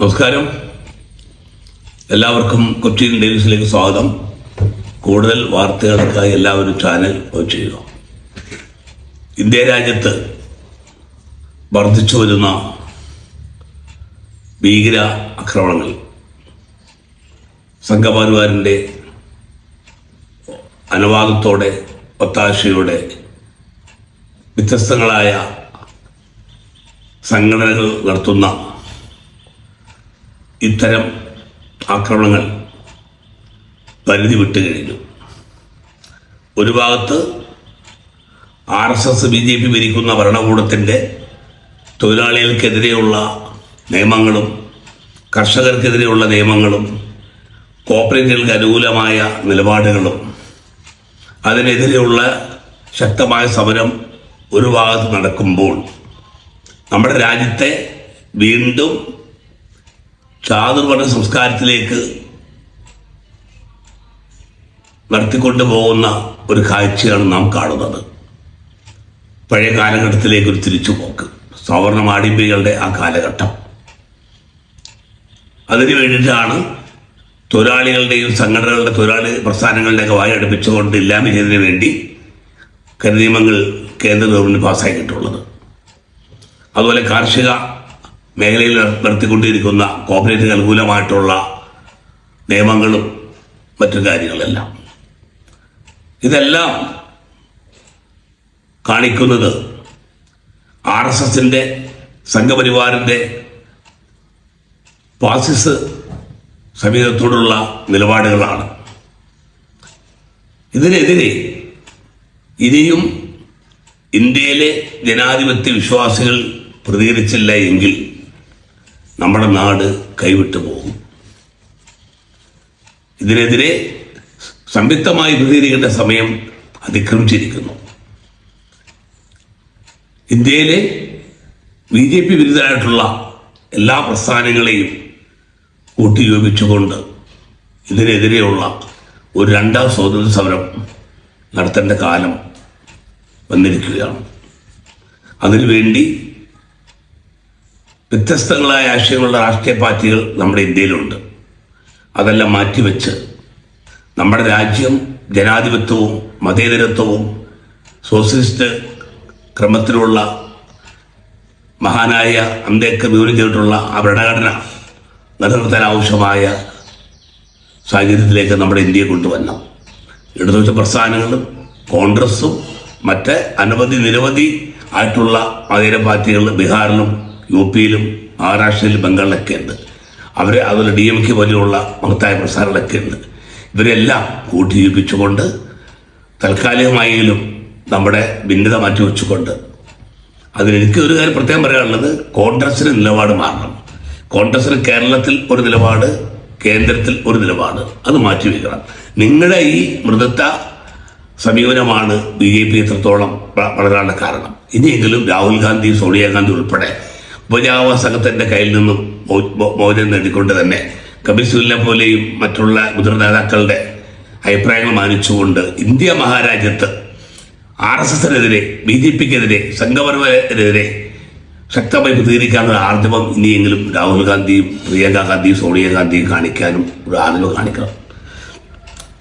നമസ്കാരം. എല്ലാവർക്കും കൊച്ചിൻ ഡെയിൽസിലേക്ക് സ്വാഗതം. കൂടുതൽ വാർത്തകൾക്കായി എല്ലാവരും ചാനൽ ചെയ്യുക. ഇന്ത്യ രാജ്യത്ത് വർദ്ധിച്ചു വരുന്ന ഭീകര ആക്രമണങ്ങൾ. സംഘപരിവാറിന്റെ അനുവാദത്തോടെ ഒത്താശയോടെ വ്യത്യസ്തങ്ങളായ സംഘടനകൾ നടത്തുന്ന ഇത്തരം ആക്രമണങ്ങൾ പരിധി വിട്ടു കഴിഞ്ഞു. ഒരു ഭാഗത്ത് R S S B J P ഭരിക്കുന്ന ഭരണകൂടത്തിന്റെ തൊഴിലാളികൾക്കെതിരെയുള്ള നിയമങ്ങളും കർഷകർക്കെതിരെയുള്ള നിയമങ്ങളും കോപ്പറേറ്റുകൾക്ക് അനുകൂലമായ നിലപാടുകളും അതിനെതിരെയുള്ള ശക്തമായ സമരം ഒരു ഭാഗത്ത് നടക്കുമ്പോൾ നമ്മുടെ രാജ്യത്തെ വീണ്ടും ചാതുർവർണ സംസ്കാരത്തിലേക്ക് നടത്തിക്കൊണ്ടു പോകുന്ന ഒരു കാഴ്ചയാണ് നാം കാണുന്നത്. പഴയ കാലഘട്ടത്തിലേക്ക് ഒരു തിരിച്ചുപോക്ക്. സവർണ മാടിമ്പികളുടെ ആ കാലഘട്ടം. അതിനു വേണ്ടിയിട്ടാണ് തൊഴിലാളികളുടെയും സംഘടനകളുടെ തൊഴിലാളി പ്രസ്ഥാനങ്ങളുടെയൊക്കെ വായ അടുപ്പിച്ചുകൊണ്ട് ഇല്ലായ്മ ചെയ്തതിനു വേണ്ടി കരുനിയമങ്ങൾ കേന്ദ്ര ഗവൺമെന്റ് പാസ്സാക്കിയിട്ടുള്ളത്. അതുപോലെ കാർഷിക മേഖലയിൽ നടത്തിക്കൊണ്ടിരിക്കുന്ന കോപ്പറേറ്റിന് അനുകൂലമായിട്ടുള്ള നിയമങ്ങളും മറ്റു കാര്യങ്ങളെല്ലാം. ഇതെല്ലാം കാണിക്കുന്നത് ആർ എസ് എസിന്റെ സംഘപരിവാറിന്റെ ഫാസിസ് സമീപത്തോടുള്ള നിലപാടുകളാണ്. ഇതിനെതിരെ ഇനിയും ഇന്ത്യയിലെ ജനാധിപത്യ വിശ്വാസികൾ പ്രതികരിച്ചില്ല എങ്കിൽ നമ്മുടെ നാട് കൈവിട്ടു പോകും. ഇതിനെതിരെ സംയുക്തമായി പ്രതികരിക്കേണ്ട സമയം അതിക്രമിച്ചിരിക്കുന്നു. ഇന്ത്യയിലെ ബി ജെ പി വിരുദ്ധരായിട്ടുള്ള എല്ലാ പ്രസ്ഥാനങ്ങളെയും കൂട്ടിയോപിച്ചുകൊണ്ട് ഇതിനെതിരെയുള്ള ഒരു രണ്ടാം സ്വാതന്ത്ര്യ സമരം നടത്തേണ്ട കാലം വന്നിരിക്കുകയാണ്. അതിനുവേണ്ടി വ്യത്യസ്തങ്ങളായ ആശയങ്ങളുള്ള രാഷ്ട്രീയ പാർട്ടികൾ നമ്മുടെ ഇന്ത്യയിലുണ്ട്. അതെല്ലാം മാറ്റിവെച്ച് നമ്മുടെ രാജ്യം ജനാധിപത്യവും മതേതരത്വവും സോഷ്യലിസ്റ്റ് ക്രമത്തിലുള്ള മഹാനായ അംബേദ്കർ വിവരം ചെയ്തിട്ടുള്ള ആ ഭരണഘടന നിലനിർത്താൻ ആവശ്യമായ സാഹചര്യത്തിലേക്ക് നമ്മുടെ ഇന്ത്യയെ കൊണ്ടുവരണം. ഇടതുപക്ഷ പ്രസ്ഥാനങ്ങളും കോൺഗ്രസും മറ്റ് അനവധി നിരവധി ആയിട്ടുള്ള മതേതര പാർട്ടികൾ ബീഹാറിലും യു പിയിലും മഹാരാഷ്ട്രയിലും ബംഗാളിലൊക്കെ ഉണ്ട്. അവർ അതുപോലെ ഡി എം കെ പോലെയുള്ള മഹത്തായ പ്രസ്ഥാനങ്ങളൊക്കെ ഉണ്ട്. ഇവരെല്ലാം കൂട്ടിയിപ്പിച്ചുകൊണ്ട് തൽക്കാലികമായാലും നമ്മുടെ ഭിന്നത മാറ്റി വെച്ചുകൊണ്ട് അതിലെനിക്ക് ഒരു കാര്യം പ്രത്യേകം പറയാനുള്ളത് കോൺഗ്രസിന് നിലപാട് മാറണം. കോൺഗ്രസിന് കേരളത്തിൽ ഒരു നിലപാട് കേന്ദ്രത്തിൽ ഒരു നിലപാട്. അത് മാറ്റി വയ്ക്കണം നിങ്ങളുടെ ഈ മൃദത്ത സമീപനമാണ് ബി ജെ പി എത്രത്തോളം വളരാനുള്ള കാരണം. ഇനിയെങ്കിലും രാഹുൽ ഗാന്ധി സോണിയാഗാന്ധി ഉൾപ്പെടെ ഉപജാപ സംഘത്തിന്റെ കയ്യിൽ നിന്നും മോചനം നേടിക്കൊണ്ട് തന്നെ കപിൽ സിബലിനെ പോലെയും മറ്റുള്ള മുതിർന്ന നേതാക്കളുടെ അഭിപ്രായങ്ങൾ മാനിച്ചുകൊണ്ട് ഇന്ത്യ മഹാരാജ്യത്ത് ആർ എസ് എസിനെതിരെ ബി ജെ പിക്കെതിരെ സംഘപരിവാരത്തിനെതിരെ ശക്തമായി പ്രതികരിക്കാനുള്ള ആർജവം ഇനിയെങ്കിലും രാഹുൽ ഗാന്ധിയും പ്രിയങ്ക ഗാന്ധിയും സോണിയാഗാന്ധിയും കാണിക്കാനും ഒരു ആർജവം കാണിക്കണം.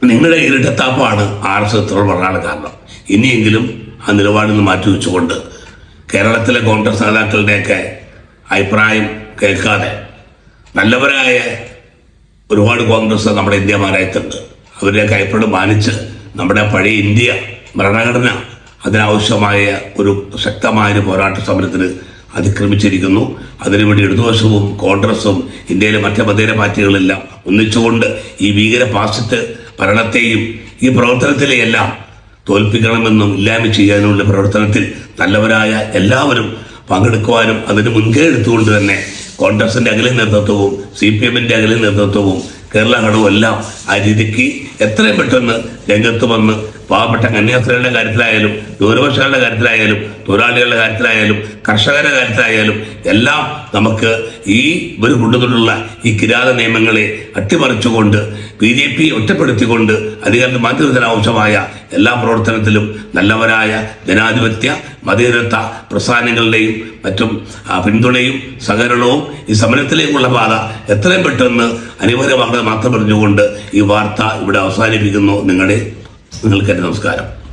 നിങ്ങളുടെ ഇരട്ടത്താപ്പാണ് ആർ എസ് എസ് വളരാനുള്ള കാരണം. ഇനിയെങ്കിലും ആ നിലപാടിൽ നിന്ന് മാറ്റി വെച്ചുകൊണ്ട് കേരളത്തിലെ കോൺഗ്രസ് നേതാക്കളുടെയൊക്കെ അഭിപ്രായം കേൾക്കാതെ. നല്ലവരായ ഒരുപാട് കോൺഗ്രസ് നമ്മുടെ ഇന്ത്യ മാറായിട്ടുണ്ട്. അവരുടെയൊക്കെ അഭിപ്രായം മാനിച്ച് നമ്മുടെ പഴയ ഇന്ത്യ ഭരണഘടന അതിനാവശ്യമായ ഒരു ശക്തമായ ഒരു പോരാട്ട സമരത്തിന് അതിക്രമിച്ചിരിക്കുന്നു. അതിനുവേണ്ടി ഇടതുവശവും കോൺഗ്രസും ഇന്ത്യയിലെ മറ്റ് മതേര പാർട്ടികളെല്ലാം ഒന്നിച്ചുകൊണ്ട് ഈ ഭീകര പാശ്ചാത്യ ഭരണത്തെയും ഈ പ്രവർത്തനത്തിലെയെല്ലാം തോൽപ്പിക്കണമെന്നും ഇല്ലായ്മ ചെയ്യാനുള്ള പ്രവർത്തനത്തിൽ നല്ലവരായ എല്ലാവരും പങ്കെടുക്കുവാനും അതിന് മുൻകൈ എടുത്തുകൊണ്ട് തന്നെ കോൺഗ്രസിന്റെ അകലെ നേതൃത്വവും സി പി എമ്മിന്റെ അകലെ നേതൃത്വവും കേരള ഘടകവും എല്ലാം ആ രീതിക്ക് എത്രയും പെട്ടെന്ന് രംഗത്ത് വന്ന് പാവപ്പെട്ട കന്യാസ്ത്രീകളുടെ കാര്യത്തിലായാലും ന്യൂനപക്ഷങ്ങളുടെ കാര്യത്തിലായാലും തൊഴിലാളികളുടെ കാര്യത്തിലായാലും കർഷകരുടെ കാര്യത്തിലായാലും എല്ലാം നമുക്ക് ഈ ഇവർ കൊണ്ടുവന്നിട്ടുള്ള ഈ കിരാത നിയമങ്ങളെ അട്ടിമറിച്ചുകൊണ്ട് ബി ജെ പി ഒറ്റപ്പെടുത്തിക്കൊണ്ട് അധികാരത്തിൽ മാറ്റി നിർത്താൻ ആവശ്യമായ എല്ലാ പ്രവർത്തനത്തിലും നല്ലവരായ ജനാധിപത്യ മതേതരത്വ പ്രസ്ഥാനങ്ങളുടെയും മറ്റും പിന്തുണയും സഹകരണവും ഈ സമരത്തിലേക്കുള്ള പാത എത്രയും പെട്ടെന്ന് അനിവാര്യമാണെന്ന് മാത്രം പറഞ്ഞുകൊണ്ട് ഈ വാർത്ത ഇവിടെ അവസാനിപ്പിക്കുന്നു. നിങ്ങളുടെ നിങ്ങൾക്ക് നമസ്കാരം.